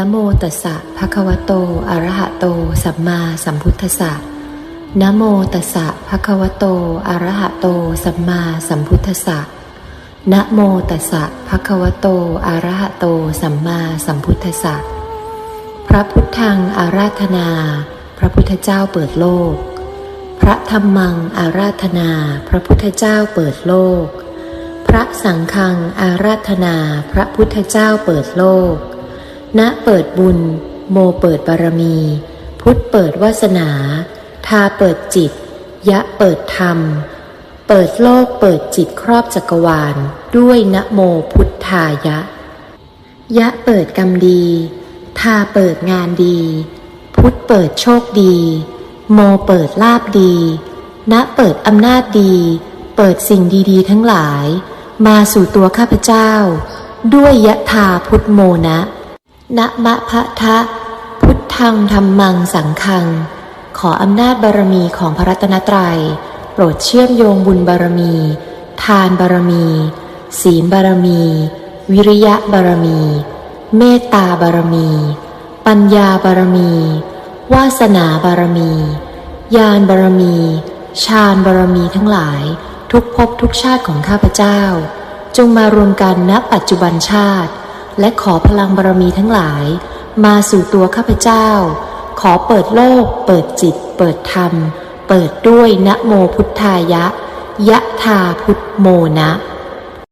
นะโมตัสสะภะคะวะโต อะระหะโต สัมมาสัมพุทธัสสะนะโมตัสสะภะคะวะโต อะระหะโต สัมมาสัมพุทธัสสะนะโมตัสสะภะคะวะโต อะระหะโต สัมมาสัมพุทธัสสะพระพุทธังอาราธนา พระพุทธเจ้าเปิดโลก พระธรรมังอาราธนา พระพุทธเจ้าเปิดโลก พระสังฆังอาราธนา พระพุทธเจ้าเปิดโลก ณเปิดบุญ โมเปิดบารมี พุทธเปิดวาสนา ทาเปิดจิต ยะเปิดธรรม เปิดโลกเปิดจิตครอบจักรวาล ด้วยนะโมพุทธายะ ยะเปิดกรรมดี ทาเปิดงานดี พุทธเปิดโชคดี โมเปิดลาบดีณเปิดอำนาจดี เปิดสิ่งดีๆ ทั้งหลาย มาสู่ตัวข้าพเจ้า ด้วยยะทาพุทธโมนะ นะมะพะทะ พุทธังธรรมังสังฆัง ขออำนาจบารมีของพระรัตนตรัย โปรดเชื่อมโยงบุญบารมี ทานบารมี ศีลบารมี วิริยะบารมี เมตตาบารมี ปัญญาบารมี วาสนาบารมี ญาณบารมีฌานบารมีทั้งหลาย ทุกภพทุกชาติของข้าพเจ้า จงมารวมกันณปัจจุบันชาติ และขอพลังบารมีทั้งหลาย มาสู่ตัวข้าพเจ้า ขอเปิดโลก เปิดจิต เปิดธรรม เปิดด้วยนะโมพุทธายะ ยะธาพุทธโมนะ